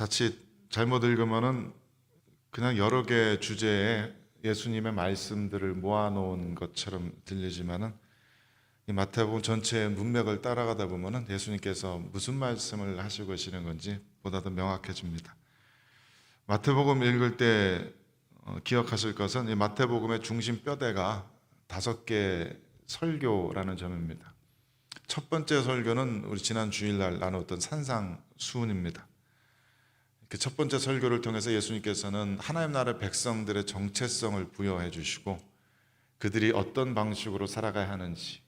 자칫 잘못 읽으면은 그냥 여러 개 주제에 예수님의 말씀들을 모아놓은 것처럼 들리지만은 이 마태복음 전체의 문맥을 따라가다 보면은 예수님께서 무슨 말씀을 하시고 계시는 건지 보다 더 명확해집니다. 마태복음 읽을 때 어, 기억하실 것은 이 마태복음의 중심 뼈대가 다섯 개 설교라는 점입니다. 첫 번째 설교는 우리 지난 주일날 나눴던 산상 수훈입니다. 그 첫 번째 설교를 통해서 예수님께서는 하나님 나라의 백성들의 정체성을 부여해 주시고 그들이 어떤 방식으로 살아가야 하는지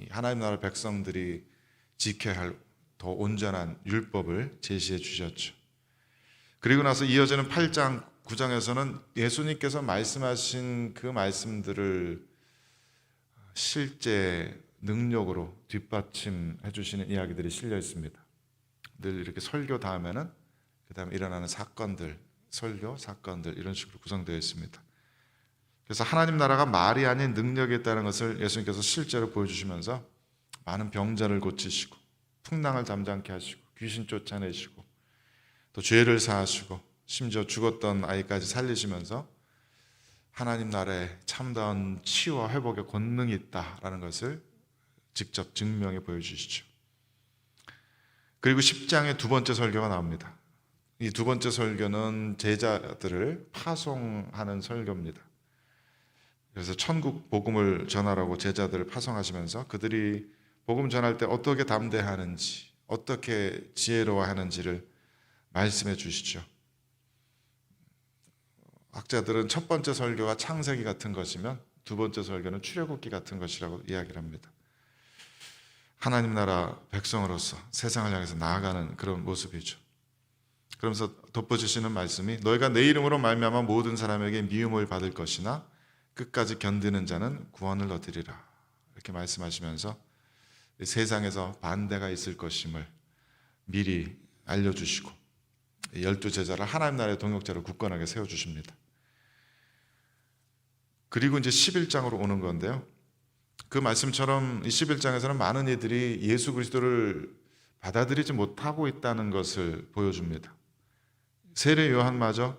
이 하나님 나라 백성들이 지켜야 할 더 온전한 율법을 제시해 주셨죠. 그리고 나서 이어지는 8장, 9장에서는 예수님께서 말씀하신 그 말씀들을 실제 능력으로 뒷받침해 주시는 이야기들이 실려 있습니다. 늘 이렇게 설교 다음에는 그 다음에 일어나는 사건들, 설교, 사건들 이런 식으로 구성되어 있습니다. 그래서 하나님 나라가 말이 아닌 능력이 있다는 것을 예수님께서 실제로 보여주시면서 많은 병자를 고치시고 풍랑을 잠잠케 하시고 귀신 쫓아내시고 또 죄를 사하시고 심지어 죽었던 아이까지 살리시면서 하나님 나라에 참다운 치유와 회복의 권능이 있다라는 것을 직접 증명해 보여주시죠. 그리고 10장의 두 번째 설교가 나옵니다. 이 두 번째 설교는 제자들을 파송하는 설교입니다. 그래서 천국 복음을 전하라고 제자들을 파송하시면서 그들이 복음 전할 때 어떻게 담대하는지, 어떻게 지혜로워하는지를 말씀해 주시죠. 학자들은 첫 번째 설교가 창세기 같은 것이면 두 번째 설교는 출애굽기 같은 것이라고 이야기를 합니다. 하나님 나라 백성으로서 세상을 향해서 나아가는 그런 모습이죠. 그러면서 덧붙이시는 말씀이 너희가 내 이름으로 말미암아 모든 사람에게 미움을 받을 것이나 끝까지 견디는 자는 구원을 얻으리라. 이렇게 말씀하시면서 세상에서 반대가 있을 것임을 미리 알려주시고 열두 제자를 하나님 나라의 동역자로 굳건하게 세워주십니다. 그리고 이제 11장으로 오는 건데요. 그 말씀처럼 이 11장에서는 많은 이들이 예수 그리스도를 받아들이지 못하고 있다는 것을 보여줍니다. 세례 요한마저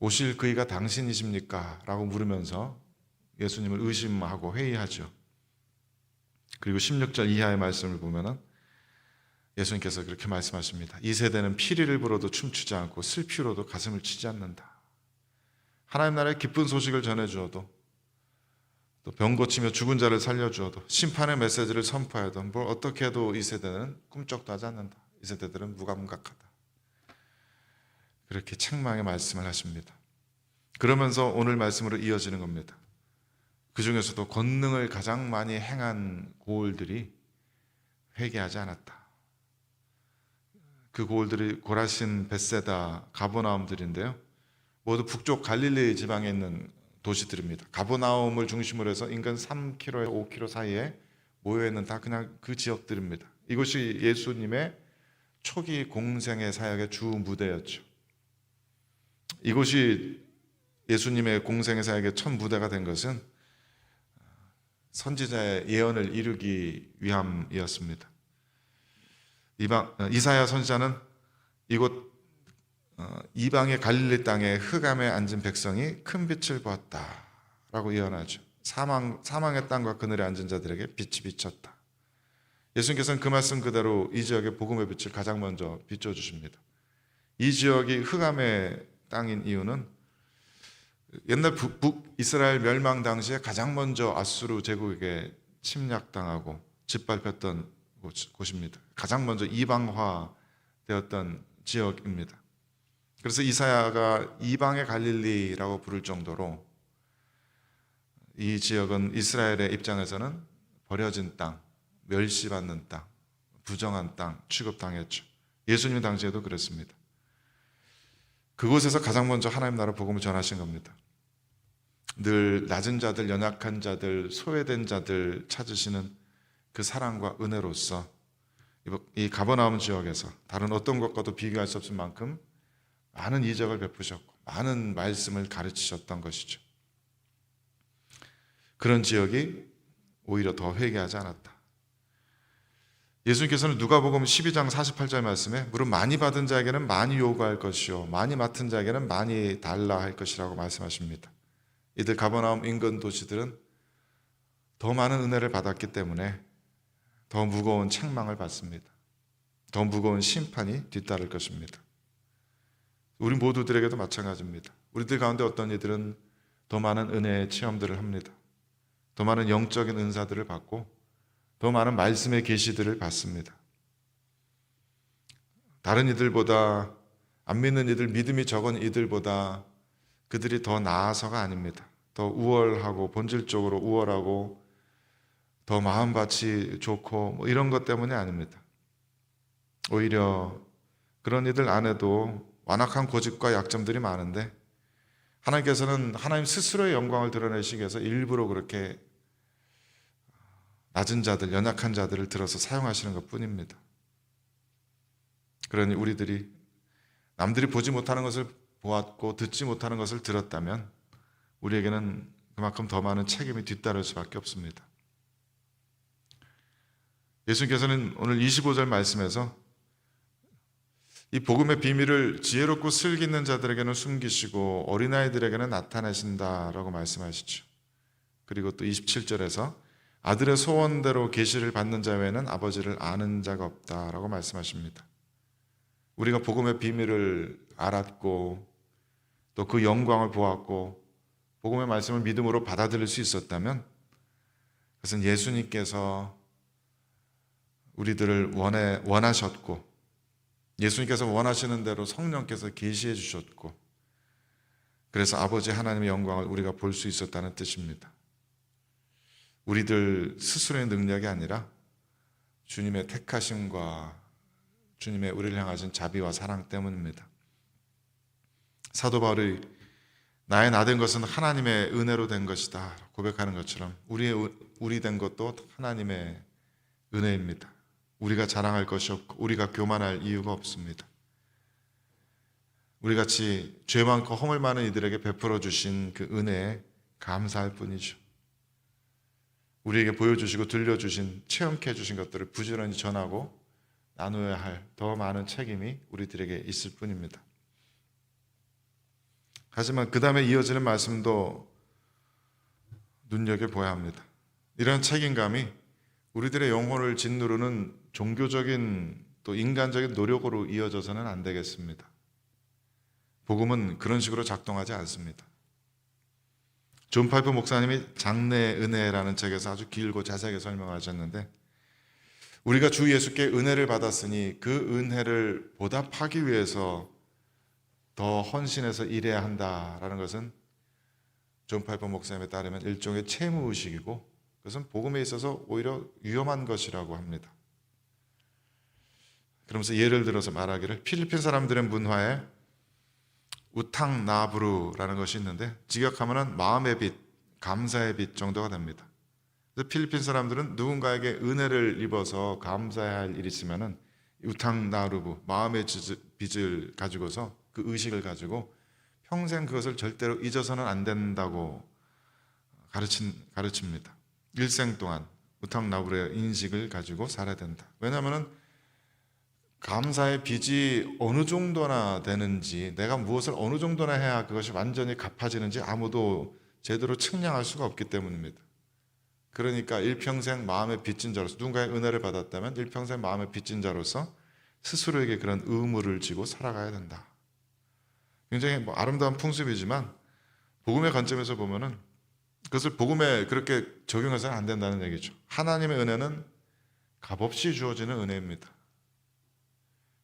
오실 그이가 당신이십니까? 라고 물으면서 예수님을 의심하고 회의하죠. 그리고 16절 이하의 말씀을 보면은 예수님께서 그렇게 말씀하십니다. 이 세대는 피리를 불어도 춤추지 않고 슬피로도 가슴을 치지 않는다. 하나님 나라의 기쁜 소식을 전해 주어도 또 병 고치며 죽은 자를 살려 주어도 심판의 메시지를 선포해도 뭘 어떻게 해도 이 세대는 꿈쩍도 하지 않는다. 이 세대들은 무감각하다. 그렇게 책망의 말씀을 하십니다. 그러면서 오늘 말씀으로 이어지는 겁니다. 그 중에서도 권능을 가장 많이 행한 고을들이 회개하지 않았다. 그 고을들이 고라신, 베세다, 가보나움들인데요. 모두 북쪽 갈릴리 지방에 있는 도시들입니다. 가보나움을 중심으로 해서 인근 3km에서 5km 사이에 모여 있는 다 그냥 그 지역들입니다. 이곳이 예수님의 초기 공생의 사역의 주 무대였죠. 이곳이 예수님의 공생의 사역의 첫 무대가 된 것은 선지자의 예언을 이루기 위함이었습니다. 이방, 이사야 선지자는 이곳 어, 이방의 갈릴리 땅에 흑암에 앉은 백성이 큰 빛을 보았다라고 예언하죠. 사망 사망의 땅과 그늘에 앉은 자들에게 빛이 비쳤다. 예수님께서는 그 말씀 그대로 이 지역의 복음의 빛을 가장 먼저 비춰 주십니다. 이 지역이 흑암의 땅인 이유는 옛날 북, 북 이스라엘 멸망 당시에 가장 먼저 아수르 제국에게 침략당하고 짓밟혔던 곳, 곳입니다. 가장 먼저 이방화 되었던 지역입니다. 그래서 이사야가 이방의 갈릴리라고 부를 정도로 이 지역은 이스라엘의 입장에서는 버려진 땅, 멸시받는 땅, 부정한 땅 취급당했죠. 예수님 당시에도 그랬습니다. 그곳에서 가장 먼저 하나님 나라 복음을 전하신 겁니다. 늘 낮은 자들, 연약한 자들, 소외된 자들 찾으시는 그 사랑과 은혜로서 이 가버나움 지역에서 다른 어떤 것과도 비교할 수 없을 만큼 많은 이적을 베푸셨고 많은 말씀을 가르치셨던 것이죠. 그런 지역이 오히려 더 회개하지 않았다. 예수님께서는 누가복음 12장 48절 말씀에 무릇 많이 받은 자에게는 많이 요구할 것이요 많이 맡은 자에게는 많이 달라 할 것이라고 말씀하십니다. 이들 가버나움 인근 도시들은 더 많은 은혜를 받았기 때문에 더 무거운 책망을 받습니다. 더 무거운 심판이 뒤따를 것입니다. 우리 모두들에게도 마찬가지입니다. 우리들 가운데 어떤 이들은 더 많은 은혜의 체험들을 합니다. 더 많은 영적인 은사들을 받고 더 많은 말씀의 계시들을 받습니다. 다른 이들보다 안 믿는 이들, 믿음이 적은 이들보다 그들이 더 나아서가 아닙니다. 더 우월하고 본질적으로 우월하고 더 마음밭이 좋고 뭐 이런 것 때문이 아닙니다. 오히려 그런 이들 안에도 완악한 고집과 약점들이 많은데 하나님께서는 하나님 스스로의 영광을 드러내시기 위해서 일부러 그렇게 낮은 자들, 연약한 자들을 들어서 사용하시는 것 뿐입니다. 그러니 우리들이 남들이 보지 못하는 것을 보았고 듣지 못하는 것을 들었다면 우리에게는 그만큼 더 많은 책임이 뒤따를 수밖에 없습니다. 예수님께서는 오늘 25절 말씀에서 이 복음의 비밀을 지혜롭고 슬기 있는 자들에게는 숨기시고 어린아이들에게는 나타내신다라고 말씀하시죠. 그리고 또 27절에서 아들의 소원대로 계시를 받는 자 외에는 아버지를 아는 자가 없다라고 말씀하십니다. 우리가 복음의 비밀을 알았고 또 그 영광을 보았고 복음의 말씀을 믿음으로 받아들일 수 있었다면 그것은 예수님께서 우리들을 원해 원하셨고 예수님께서 원하시는 대로 성령께서 계시해 주셨고 그래서 아버지 하나님의 영광을 우리가 볼 수 있었다는 뜻입니다. 우리들 스스로의 능력이 아니라 주님의 택하심과 주님의 우리를 향하신 자비와 사랑 때문입니다. 사도 바울이 나의 나된 것은 하나님의 은혜로 된 것이다 고백하는 것처럼 우리의 우리 된 것도 하나님의 은혜입니다. 우리가 자랑할 것이 없고 우리가 교만할 이유가 없습니다. 우리 같이 죄 많고 허물 많은 이들에게 베풀어 주신 그 은혜에 감사할 뿐이죠. 우리에게 보여주시고 들려주신 체험케 해주신 것들을 부지런히 전하고 나누어야 할 더 많은 책임이 우리들에게 있을 뿐입니다. 하지만 그 다음에 이어지는 말씀도 눈여겨보아야 합니다. 이런 책임감이 우리들의 영혼을 짓누르는 종교적인 또 인간적인 노력으로 이어져서는 안 되겠습니다. 복음은 그런 식으로 작동하지 않습니다. 존 파이프 목사님이 장래의 은혜라는 책에서 아주 길고 자세하게 설명하셨는데 우리가 주 예수께 은혜를 받았으니 그 은혜를 보답하기 위해서 더 헌신해서 일해야 한다라는 것은 존 파이퍼 목사님에 따르면 일종의 채무 의식이고 그것은 복음에 있어서 오히려 위험한 것이라고 합니다. 그러면서 예를 들어서 말하기를 필리핀 사람들의 문화에 우탕 나브루라는 것이 있는데 직역하면은 마음의 빛, 감사의 빛 정도가 됩니다. 그래서 필리핀 사람들은 누군가에게 은혜를 입어서 감사해야 할 일이 있으면은 우탕 나루부 마음의 빛을 가지고서 그 의식을 가지고 평생 그것을 절대로 잊어서는 안 된다고 가르친 가르칩니다. 일생 동안 우탕 나부의 인식을 가지고 살아야 된다. 왜냐하면은 감사의 빚이 어느 정도나 되는지 내가 무엇을 어느 정도나 해야 그것이 완전히 갚아지는지 아무도 제대로 측량할 수가 없기 때문입니다. 그러니까 일평생 마음의 빚진 자로서 누군가의 은혜를 받았다면 일평생 마음의 빚진 자로서 스스로에게 그런 의무를 지고 살아가야 된다. 굉장히 뭐 아름다운 풍습이지만 복음의 관점에서 보면은 그것을 복음에 그렇게 적용해서는 안 된다는 얘기죠. 하나님의 은혜는 값없이 주어지는 은혜입니다.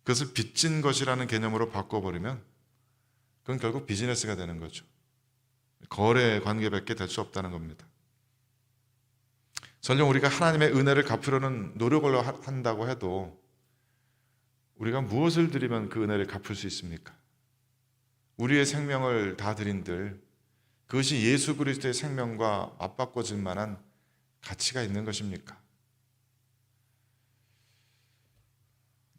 그것을 빚진 것이라는 개념으로 바꿔버리면 그건 결국 비즈니스가 되는 거죠. 거래 관계밖에 될 수 없다는 겁니다. 설령 우리가 하나님의 은혜를 갚으려는 노력을 한다고 해도 우리가 무엇을 드리면 그 은혜를 갚을 수 있습니까? 우리의 생명을 다 드린들 그것이 예수 그리스도의 생명과 맞바꿔질 만한 가치가 있는 것입니까?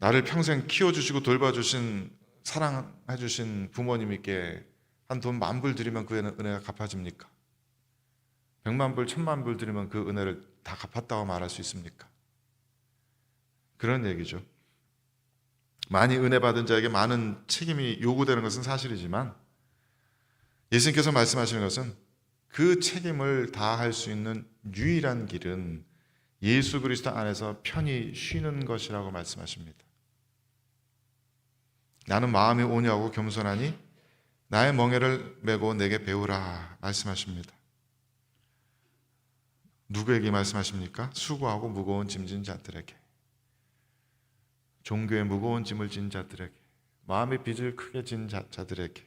나를 평생 키워주시고 돌봐주신 사랑해주신 부모님께 한 돈 만 불 드리면 그 은혜가 갚아집니까? 백만 불, 천만 불 드리면 그 은혜를 다 갚았다고 말할 수 있습니까? 그런 얘기죠. 많이 은혜 받은 자에게 많은 책임이 요구되는 것은 사실이지만 예수님께서 말씀하시는 것은 그 책임을 다할 수 있는 유일한 길은 예수 그리스도 안에서 편히 쉬는 것이라고 말씀하십니다. 나는 마음이 온유하고 겸손하니 나의 멍에를 메고 내게 배우라 말씀하십니다. 누구에게 말씀하십니까? 수고하고 무거운 짐진 자들에게. 종교의 무거운 짐을 진 자들에게. 마음의 빚을 크게 진 자, 자들에게.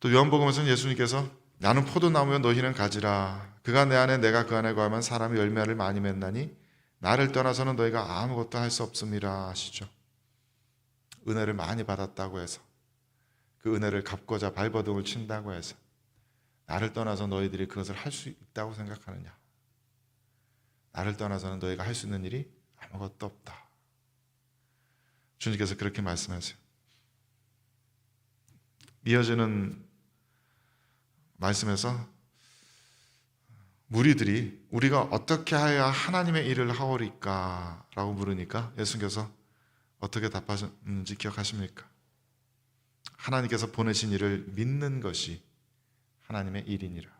또 요한복음에서는 예수님께서 나는 포도나무여 너희는 가지라. 그가 내 안에 내가 그 안에 거하면 사람이 열매를 많이 맺나니 나를 떠나서는 너희가 아무것도 할 수 없음이라 하시죠. 은혜를 많이 받았다고 해서 그 은혜를 갚고자 발버둥을 친다고 해서 나를 떠나서 너희들이 그것을 할 수 있다고 생각하느냐? 나를 떠나서는 너희가 할 수 있는 일이 아무것도 없다. 주님께서 그렇게 말씀하세요. 이어지는 말씀에서 무리들이 우리가 어떻게 하여야 하나님의 일을 하오리까라고 물으니까 예수님께서 어떻게 답하셨는지 기억하십니까? 하나님께서 보내신 일을 믿는 것이 하나님의 일이니라.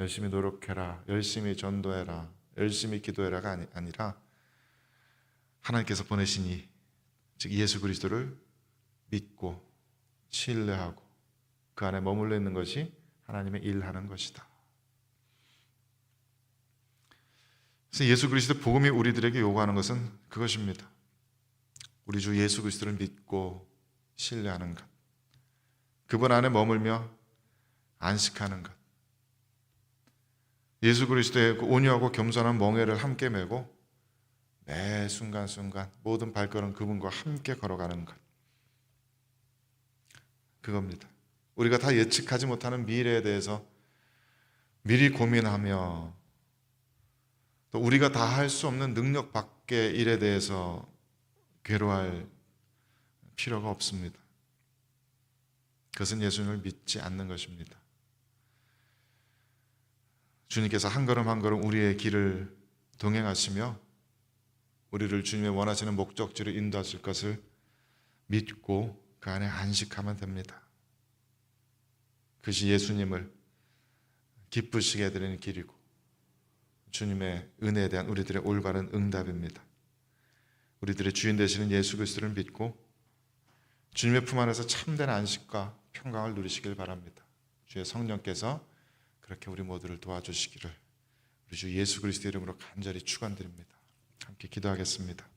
열심히 노력해라, 열심히 전도해라, 열심히 기도해라가 아니- 아니 라 하나님께서 보내신 이, 즉 예수 그리스도를 믿고 신뢰하고 그 안에 머물러 있는 것이 하나님의 일하는 것이다. 그래서 예수 그리스도 복음이 우리들에게 요구하는 것은 그것입니다. 우리 주 예수 그리스도를 믿고 신뢰하는 것. 그분 안에 머물며 안식하는 것. 예수 그리스도의 그 온유하고 겸손한 멍에를 함께 메고 매 순간순간 모든 발걸음 그분과 함께 걸어가는 것. 그겁니다. 우리가 다 예측하지 못하는 미래에 대해서 미리 고민하며 또 우리가 다 할 수 없는 능력 밖의 일에 대해서 괴로워할 필요가 없습니다. 그것은 예수님을 믿지 않는 것입니다. 주님께서 한 걸음 한 걸음 우리의 길을 동행하시며 우리를 주님의 원하시는 목적지로 인도하실 것을 믿고 그 안에 안식하면 됩니다. 그것이 예수님을 기쁘시게 해드리는 길이고 주님의 은혜에 대한 우리들의 올바른 응답입니다. 우리들의 주인 되시는 예수 그리스도를 믿고 주님의 품 안에서 참된 안식과 평강을 누리시길 바랍니다. 주의 성령께서 그렇게 우리 모두를 도와주시기를 우리 주 예수 그리스도 이름으로 간절히 축원드립니다. 함께 기도하겠습니다.